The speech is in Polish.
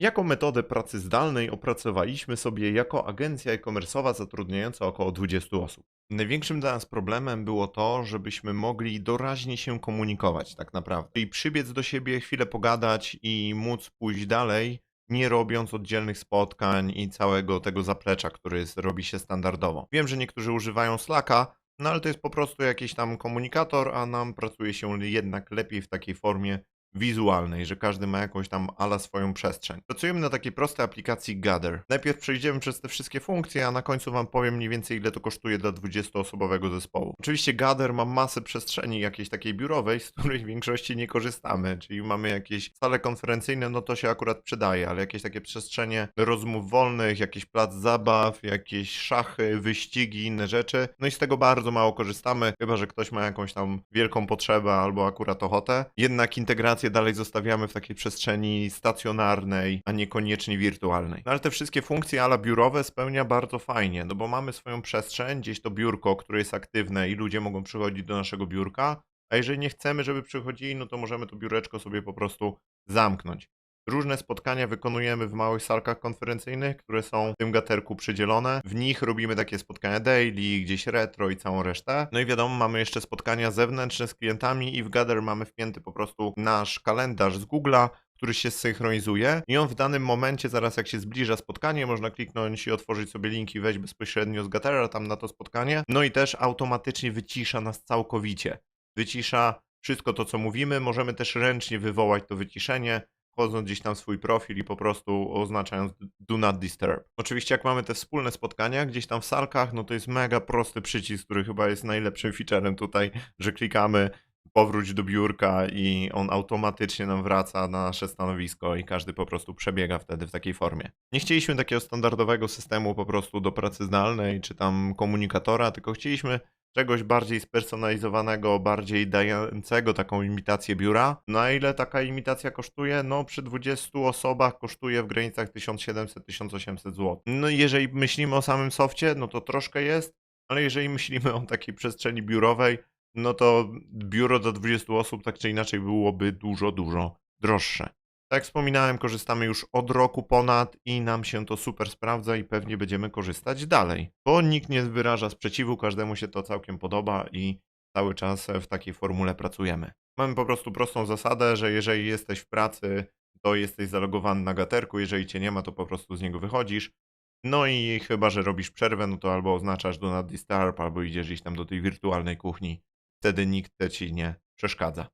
Jaką metodę pracy zdalnej opracowaliśmy sobie jako agencja e-commerce'owa zatrudniająca około 20 osób? Największym dla nas problemem było to, żebyśmy mogli doraźnie się komunikować tak naprawdę. Czyli przybiec do siebie, chwilę pogadać i móc pójść dalej, nie robiąc oddzielnych spotkań i całego tego zaplecza, który robi się standardowo. Wiem, że niektórzy używają Slacka, no ale to jest po prostu jakiś tam komunikator, a nam pracuje się jednak lepiej w takiej formie wizualnej, że każdy ma jakąś tam ala swoją przestrzeń. Pracujemy na takiej prostej aplikacji Gather. Najpierw przejdziemy przez te wszystkie funkcje, a na końcu wam powiem mniej więcej ile to kosztuje dla 20-osobowego zespołu. Oczywiście Gather ma masę przestrzeni jakiejś takiej biurowej, z której w większości nie korzystamy, czyli mamy jakieś sale konferencyjne, no to się akurat przydaje, ale jakieś takie przestrzenie rozmów wolnych, jakiś plac zabaw, jakieś szachy, wyścigi, inne rzeczy. No i z tego bardzo mało korzystamy, chyba że ktoś ma jakąś tam wielką potrzebę albo akurat ochotę. Jednak integrację dalej zostawiamy w takiej przestrzeni stacjonarnej, a niekoniecznie wirtualnej. No ale te wszystkie funkcje ala biurowe spełnia bardzo fajnie, no bo mamy swoją przestrzeń, gdzieś to biurko, które jest aktywne i ludzie mogą przychodzić do naszego biurka, a jeżeli nie chcemy, żeby przychodzili, no to możemy to biureczko sobie po prostu zamknąć. Różne spotkania wykonujemy w małych salkach konferencyjnych, które są w tym gaterku przydzielone. W nich robimy takie spotkania daily, gdzieś retro i całą resztę. No i wiadomo, mamy jeszcze spotkania zewnętrzne z klientami i w Gather mamy wpięty po prostu nasz kalendarz z Google'a, który się synchronizuje i on w danym momencie, zaraz jak się zbliża spotkanie, można kliknąć i otworzyć sobie link i wejść bezpośrednio z Gathera tam na to spotkanie. No i też automatycznie wycisza nas całkowicie. Wycisza wszystko to, co mówimy. Możemy też ręcznie wywołać to wyciszenie, wchodząc gdzieś tam w swój profil i po prostu oznaczając do not disturb. Oczywiście jak mamy te wspólne spotkania gdzieś tam w salkach, no to jest mega prosty przycisk, który chyba jest najlepszym featurem tutaj, że klikamy powróć do biurka i on automatycznie nam wraca na nasze stanowisko i każdy po prostu przebiega wtedy w takiej formie. Nie chcieliśmy takiego standardowego systemu po prostu do pracy zdalnej czy tam komunikatora, tylko chcieliśmy czegoś bardziej spersonalizowanego, bardziej dającego taką imitację biura. Na ile taka imitacja kosztuje? No przy 20 osobach kosztuje w granicach 1700-1800 zł. No jeżeli myślimy o samym softie, no to troszkę jest, ale jeżeli myślimy o takiej przestrzeni biurowej, no to biuro do 20 osób tak czy inaczej byłoby dużo, dużo droższe. Tak wspominałem, korzystamy już od roku ponad i nam się to super sprawdza i pewnie będziemy korzystać dalej, bo nikt nie wyraża sprzeciwu, każdemu się to całkiem podoba i cały czas w takiej formule pracujemy. Mamy po prostu prostą zasadę, że jeżeli jesteś w pracy, to jesteś zalogowany na gaterku, jeżeli cię nie ma, to po prostu z niego wychodzisz. No i chyba, że robisz przerwę, no to albo oznaczasz do not disturb, albo idziesz gdzieś tam do tej wirtualnej kuchni. Wtedy nikt ci nie przeszkadza.